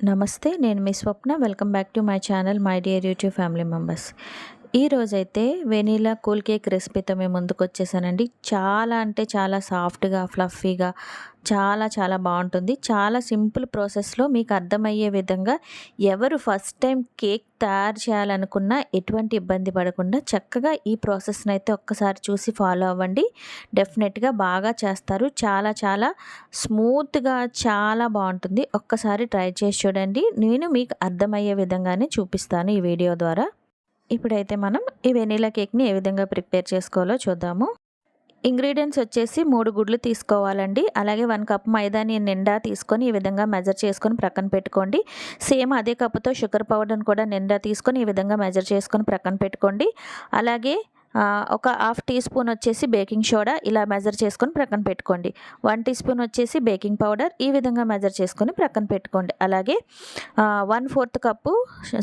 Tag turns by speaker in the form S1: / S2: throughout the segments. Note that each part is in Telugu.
S1: నమస్తే నేను మీ Swapna welcome back to my channel my dear YouTube family members ఈరోజైతే వెనీలా కూల్ కేక్ రెసిపీతో మేము ముందుకు వచ్చేసానండి చాలా అంటే చాలా సాఫ్ట్గా ఫ్లఫీగా చాలా చాలా బాగుంటుంది. చాలా సింపుల్ ప్రాసెస్లో మీకు అర్థమయ్యే విధంగా ఎవరు ఫస్ట్ టైం కేక్ తయారు చేయాలనుకున్నా ఎటువంటి ఇబ్బంది పడకుండా చక్కగా ఈ ప్రాసెస్ని అయితే ఒక్కసారి చూసి ఫాలో అవ్వండి. డెఫినెట్గా బాగా చేస్తారు. చాలా చాలా స్మూత్గా చాలా బాగుంటుంది. ఒక్కసారి ట్రై చేసి చూడండి. నేను మీకు అర్థమయ్యే విధంగానే చూపిస్తాను ఈ వీడియో ద్వారా. ఇప్పుడైతే మనం ఈ వెనీలా కేక్ని ఏ విధంగా ప్రిపేర్ చేసుకోవాలో చూద్దాము. ఇంగ్రీడియంట్స్ వచ్చేసి మూడు గుడ్లు తీసుకోవాలండి. అలాగే వన్ కప్ మైదాని నిండా తీసుకొని ఈ విధంగా మెజర్ చేసుకొని ప్రక్కన పెట్టుకోండి. సేమ్ అదే కప్పుతో షుగర్ పౌడర్ని కూడా నిండా తీసుకొని ఈ విధంగా మెజర్ చేసుకొని ప్రక్కన పెట్టుకోండి. అలాగే ఒక హాఫ్ టీ స్పూన్ వచ్చేసి బేకింగ్ సోడా ఇలా మెజర్ చేసుకొని ప్రక్కన పెట్టుకోండి. వన్ టీ స్పూన్ వచ్చేసి బేకింగ్ పౌడర్ ఈ విధంగా మెజర్ చేసుకొని ప్రక్కన పెట్టుకోండి. అలాగే one fourth cup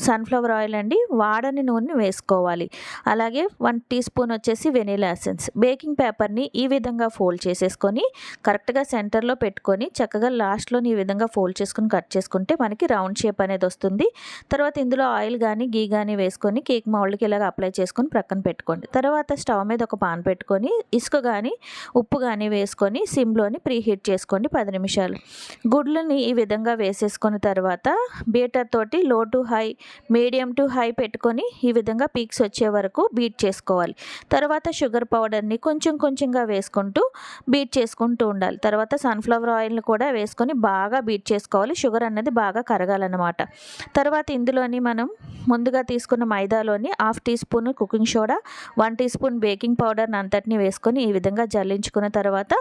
S1: sunflower oil అండి. వాడని నూనె వేసుకోవాలి. అలాగే వన్ టీ స్పూన్ వచ్చేసి వెనీలా ఎసెన్స్ బేకింగ్ పేపర్ని ఈ విధంగా ఫోల్డ్ చేసేసుకొని కరెక్ట్గా సెంటర్లో పెట్టుకొని చక్కగా లాస్ట్లో ఈ విధంగా ఫోల్డ్ చేసుకొని కట్ చేసుకుంటే మనకి రౌండ్ షేప్ అనేది వస్తుంది. తర్వాత ఇందులో ఆయిల్ కానీ గీ కానీ వేసుకొని కేక్ మౌల్డ్కి ఇలాగ అప్లై చేసుకొని ప్రక్కన పెట్టుకోండి. తర్వాత స్టవ్ మీద ఒక పాన్ పెట్టుకొని ఇసుక కానీ ఉప్పు కానీ వేసుకొని సిమ్లోని ప్రీహీట్ చేసుకోండి పది నిమిషాలు. గుడ్లని ఈ విధంగా వేసేసుకున్న తర్వాత బీటర్ తోటి low to high medium to high పెట్టుకొని ఈ విధంగా పీక్స్ వచ్చే వరకు బీట్ చేసుకోవాలి. తర్వాత షుగర్ పౌడర్ని కొంచెం కొంచెంగా వేసుకుంటూ బీట్ చేసుకుంటూ ఉండాలి. తర్వాత సన్ఫ్లవర్ ఆయిల్ని కూడా వేసుకొని బాగా బీట్ చేసుకోవాలి. షుగర్ అన్నది బాగా కరగాలన్నమాట. తర్వాత ఇందులోని మనం ముందుగా తీసుకున్న మైదాలోని half teaspoon cooking soda one teaspoon baking పౌడర్ని అంతటిని వేసుకొని ఈ విధంగా జల్లించుకున్న తర్వాత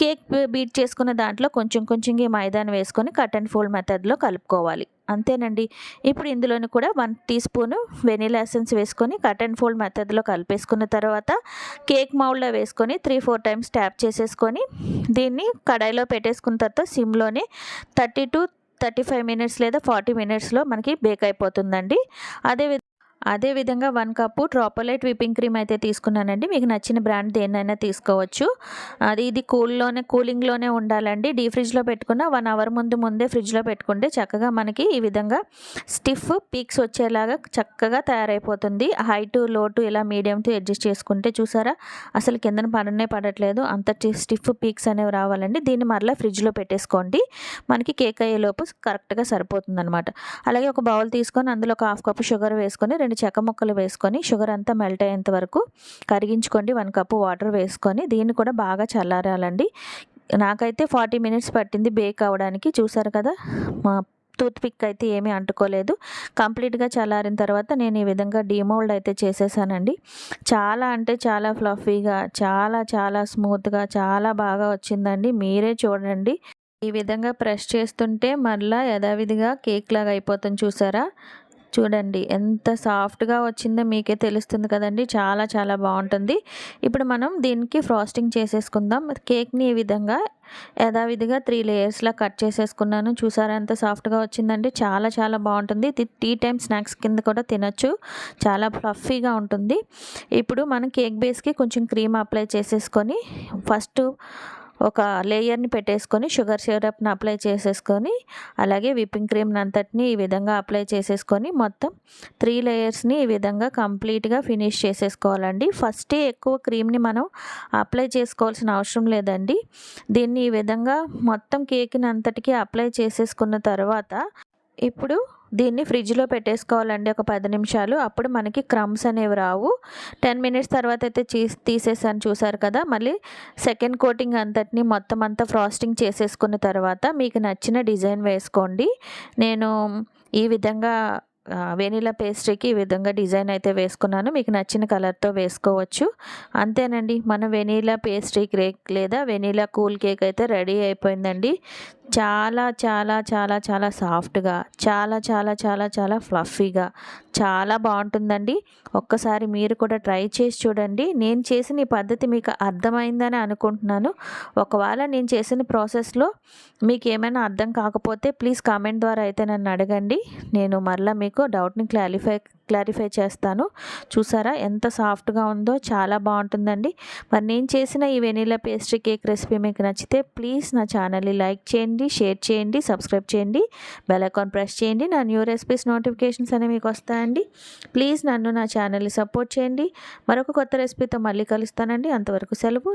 S1: కేక్ బీట్ చేసుకున్న దాంట్లో కొంచెం కొంచెం ఈ మైదాని వేసుకొని కట్ అండ్ ఫోల్డ్ మెథడ్లో కలుపుకోవాలి. అంతేనండి. ఇప్పుడు ఇందులోని కూడా one teaspoon vanilla essence వేసుకొని కట్ అండ్ ఫోల్డ్ మెథడ్లో కలిపేసుకున్న తర్వాత కేక్ మౌల్డ్లో వేసుకొని త్రీ ఫోర్ టైమ్స్ ట్యాప్ చేసేసుకొని దీన్ని కడాయిలో పెట్టేసుకున్న తర్వాత సిమ్లోనే thirty to thirty five minutes లేదా ఫార్టీ మినిట్స్లో మనకి బేక్ అయిపోతుందండి. అదే అదేవిధంగా one cup Tropolite whipping cream అయితే తీసుకున్నానండి. మీకు నచ్చిన బ్రాండ్ దేన్నైనా తీసుకోవచ్చు. అది ఇది కూల్లోనే కూలింగ్లోనే ఉండాలండి. డీ ఫ్రిడ్జ్లో పెట్టుకున్న వన్ అవర్ ముందు ముందే ఫ్రిడ్జ్లో పెట్టుకుంటే చక్కగా మనకి ఈ విధంగా స్టిఫ్ పీక్స్ వచ్చేలాగా చక్కగా తయారైపోతుంది. హై టు లో టు ఇలా మీడియంతో అడ్జస్ట్ చేసుకుంటే చూసారా? అసలు కిందన పడనే పడట్లేదు. అంత స్టిఫ్ పీక్స్ అనేవి రావాలండి. దీన్ని మరలా ఫ్రిడ్జ్లో పెట్టేసుకోండి. మనకి కేక్ అయ్యేలోపు కరెక్ట్గా సరిపోతుంది అనమాట అలాగే ఒక బౌల్ తీసుకొని అందులో ఒక హాఫ్ కప్ షుగర్ వేసుకొని రెండు చెక్క ముక్కలు వేసుకొని షుగర్ అంతా మెల్ట్ అయ్యేంత వరకు కరిగించుకోండి. వన్ కప్పు వాటర్ వేసుకొని దీన్ని కూడా బాగా చల్లారాలండి. నాకైతే ఫార్టీ మినిట్స్ పట్టింది బేక్ అవ్వడానికి. చూసారు కదా? మా టూత్ పిక్ అయితే ఏమీ అంటుకోలేదు. కంప్లీట్గా చల్లారిన తర్వాత నేను ఈ విధంగా డీమోల్డ్ అయితే చేసేసానండి. చాలా అంటే చాలా ఫ్లఫీగా చాలా చాలా స్మూత్గా చాలా బాగా వచ్చిందండి. మీరే చూడండి. ఈ విధంగా ప్రెస్ చేస్తుంటే మళ్ళీ యథావిధిగా కేక్ లాగా అయిపోతుంది చూసారా? చూడండి ఎంత సాఫ్ట్గా వచ్చిందో మీకే తెలుస్తుంది కదండి. చాలా చాలా బాగుంటుంది. ఇప్పుడు మనం దీనికి ఫ్రాస్టింగ్ చేసేసుకుందాం. కేక్ని ఈ విధంగా యథావిధిగా త్రీ లేయర్స్లా కట్ చేసేసుకున్నాను. చూసారా ఎంత సాఫ్ట్గా వచ్చిందండి. చాలా చాలా బాగుంటుంది. టీ టైం స్నాక్స్ కింద కూడా తినచ్చు. చాలా ఫ్లఫీగా ఉంటుంది. ఇప్పుడు మనం కేక్ బేస్కి కొంచెం క్రీమ్ అప్లై చేసేసుకొని ఫస్ట్ ఒక లేయర్ని పెట్టేసుకొని షుగర్ సిరప్ని అప్లై చేసేసుకొని అలాగే విప్పింగ్ క్రీమ్ని అంతటిని ఈ విధంగా అప్లై చేసేసుకొని మొత్తం త్రీ లేయర్స్ని ఈ విధంగా కంప్లీట్గా ఫినిష్ చేసేసుకోవాలండి. ఫస్టే ఎక్కువ క్రీమ్ని మనం అప్లై చేసుకోవాల్సిన అవసరం లేదండి. దీన్ని ఈ విధంగా మొత్తం కేక్ని అంతటికీ అప్లై చేసేసుకున్న తర్వాత ఇప్పుడు దీన్ని ఫ్రిడ్జ్లో పెట్టేసుకోవాలండి ఒక పది నిమిషాలు. అప్పుడు మనకి క్రమ్స్ అనేవి రావు. టెన్ మినిట్స్ తర్వాత అయితే తీసేసాను చూసారు కదా. మళ్ళీ సెకండ్ కోటింగ్ అంతటిని మొత్తం అంతా ఫ్రాస్టింగ్ చేసేసుకున్న తర్వాత మీకు నచ్చిన డిజైన్ వేసుకోండి. నేను ఈ విధంగా వెనీలా పేస్ట్రీకి ఈ విధంగా డిజైన్ అయితే వేసుకున్నాను. మీకు నచ్చిన కలర్తో వేసుకోవచ్చు. అంతేనండి మన వెనీలా పేస్ట్రీ కేక్ లేదా వెనీలా కూల్ కేక్ అయితే రెడీ అయిపోయిందండి. చాలా చాలా చాలా చాలా సాఫ్ట్గా చాలా చాలా చాలా చాలా ఫ్లఫీగా చాలా బాగుంటుందండి. ఒక్కసారి మీరు కూడా ట్రై చేసి చూడండి. నేను చేసిన ఈ పద్ధతి మీకు అర్థమైందని అనుకుంటున్నాను. ఒకవేళ నేను చేసిన ప్రాసెస్లో మీకు ఏమైనా అర్థం కాకపోతే ప్లీజ్ కామెంట్ ద్వారా అయితే నన్ను అడగండి. నేను మరలా మీకు మీకు డౌట్ని క్లారిఫై క్లారిఫై చేస్తాను. చూసారా ఎంత సాఫ్ట్గా ఉందో చాలా బాగుంటుందండి. మరి నేను చేసిన ఈ వెనీలా పేస్ట్రీ కేక్ రెసిపీ మీకు నచ్చితే ప్లీజ్ నా ఛానల్ని లైక్ చేయండి షేర్ చేయండి సబ్స్క్రైబ్ చేయండి బెల్ ఐకాన్ ప్రెస్ చేయండి. నా న్యూ రెసిపీస్ నోటిఫికేషన్స్ అనేవి మీకు వస్తాయండి. ప్లీజ్ నన్ను నా ఛానల్ని సపోర్ట్ చేయండి. మరొక కొత్త రెసిపీతో మళ్ళీ కలుస్తానండి. అంతవరకు సెలవు.